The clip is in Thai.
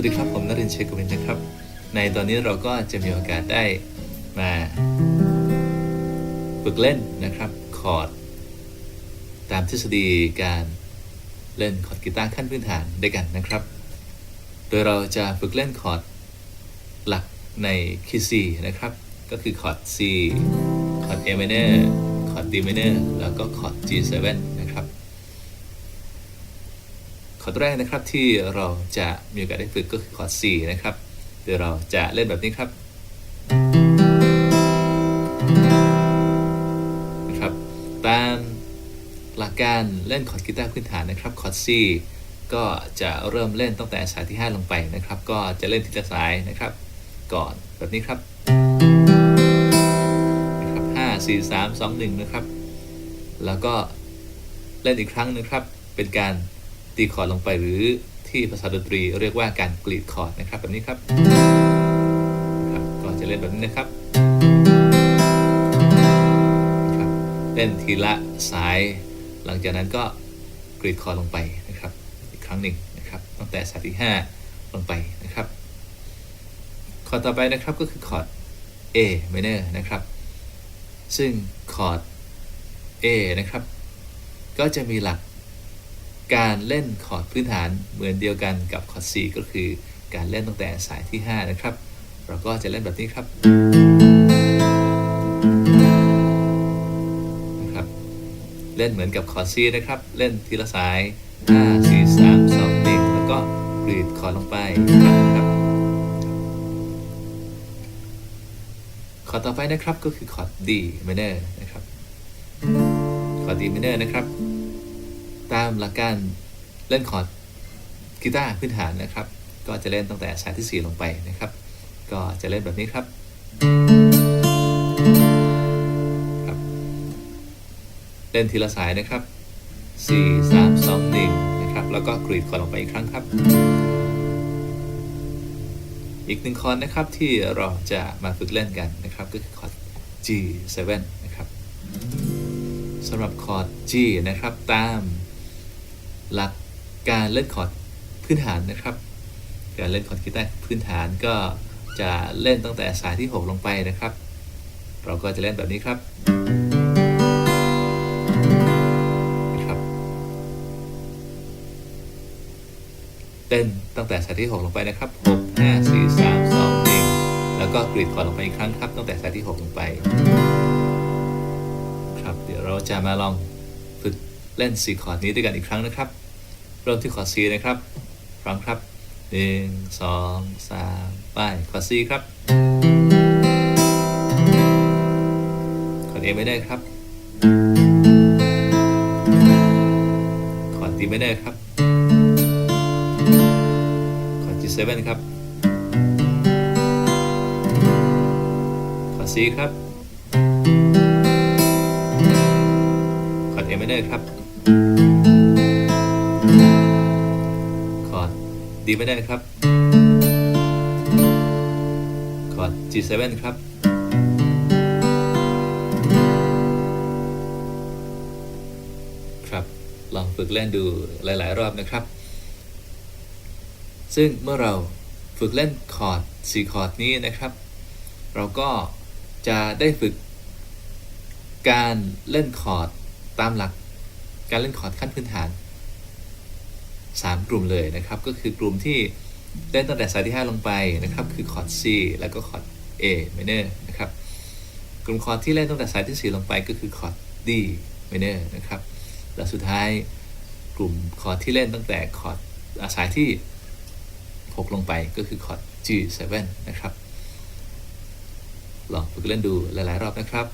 วัสดีครับผมนรินทร์เชกวินนะครับ ในตอนนี้เราก็จะมีโอกาสได้มาฝึกเล่นนะครับคอร์ดตามทฤษฎีการเล่นคอร์ดกีตาร์ขั้นพื้นฐานด้วยกันนะครับ โดยเราจะฝึกเล่นคอร์ดหลักในคีย์ C นะครับ ก็คือคอร์ด C คอร์ด A minor คอร์ด D minor แล้วก็คอร์ด G7 อร์ดแรกนะครับที่เราจะมีโอกาสได้ฝึกก็คือคอร์ด C นะครับโดยเราจะเล่นแบบนี้ครับนะครับ ตามหลักการเล่นคอร์ดกีตาร์พื้นฐานนะครับคอร์ด C ก็จะเริ่มเล่นตั้งแต่สายที่ 5 ลงไปนะครับ ก็จะเล่นทีละสายนะครับ ก่อนแบบนี้ครับนะครับ5 4 3 2 1 นะครับ แล้วก็เล่นอีกครั้งนะครับเป็นการ ตีคอร์ดลงไปหรือที่ภาษาดนตรีเรียกว่าการกรีดคอร์ดนะครับแบบนี้ครับครับก็จะเล่นแบบนี้นะครับครับเล่นทีละสาย หลังจากนั้นก็กรีดคอร์ดลงไปนะครับ อีกครั้งหนึ่งนะครับตั้งแต่สายที่ 5 ลงไปนะครับคอร์ดต่อไปนะครับก็คือคอร์ด A minor นะครับ ซึ่งคอร์ด A นะครับ ก็จะมีหลัก การเล่นคอร์ดพื้นฐานเหมือนเดียวกันกับคอร์ด C ก็คือการเล่นตั้งแต่สายที่ 5 นะครับ เราก็จะเล่นแบบนี้ครับนะครับ เล่นเหมือนกับคอร์ด C นะครับ เล่นทีละสาย 5 4 3 2 1 แล้วก็กรีดคอร์ดลงไปนะครับคอร์ดต่อไปนะครับก็คือคอร์ด D minor นะครับคอร์ด D minor นะครับ ตามหลักการเล่นคอร์ดกีตาร์พื้นฐานนะครับ ก็จะเล่นตั้งแต่สายที่ 4 ลงไปนะครับ ก็จะเล่นแบบนี้ครับครับ เล่นทีละสายนะครับ 4 3 2 1 นะครับ แล้วก็กรีดคอร์ดลงไปอีกครั้งครับ อีกหนึ่งคอร์ดนะครับที่เราจะมาฝึกเล่นกันนะครับ ก็คือคอร์ด G7 นะครับสำหรับคอร์ด G นะครับตาม หลักการเล่นคอร์ดพื้นฐานนะครับ การเล่นคอร์ดกีตาร์พื้นฐานก็จะเล่นตั้งแต่สายที่ 6 ลงไปนะครับ เราก็จะเล่นแบบนี้ครับครับเต้นตั้งแต่สายที่ 6 ลงไปนะครับ 6 5 4 3 2 1แล้วก็กรีดคอร์ดลงไปอีกครั้งครับตั้งแต่สายที่ 6 ลงไป ครับเดี๋ยวเราจะมาลองฝึกเล่น4คอร์ดนี้ด้วยกันอีกครั้งนะครับ เริ่มที่คอร์ด C นะครับพร้อมครับ1 2 3ไปคอร์ด C ครับคอร์ด A ไม่ได้ครับคอร์ด D ไม่ได้ครับคอร์ด G7 ครับคอร์ด C ครับคอร์ด A minor ครับ D minor ครับคอร์ด G7 ครับ ครับ ลองฝึกเล่นดูหลาย ๆ รอบนะครับ ซึ่งเมื่อเราฝึกเล่นคอร์ด4คอร์ดนี้นะครับ เราก็จะได้ฝึก การเล่นคอร์ดตามหลัก การเล่นคอร์ดขั้นพื้นฐาน 3 กลุ่มเลยนะครับ ก็คือกลุ่มที่เล่นตั้งแต่สายที่ 5 ลงไปนะครับ คือคอร์ด C แล้วก็คอร์ด A minor นะครับ กลุ่มคอร์ดที่เล่นตั้งแต่สายที่ 4 ลงไปก็คือคอร์ด D minor นะครับ และสุดท้ายกลุ่มคอร์ดที่เล่นตั้งแต่คอร์ดสายที่ 6 ลงไปก็คือคอร์ด G7 นะครับ ลองฝึกเล่นดูหลาย ๆ รอบนะครับ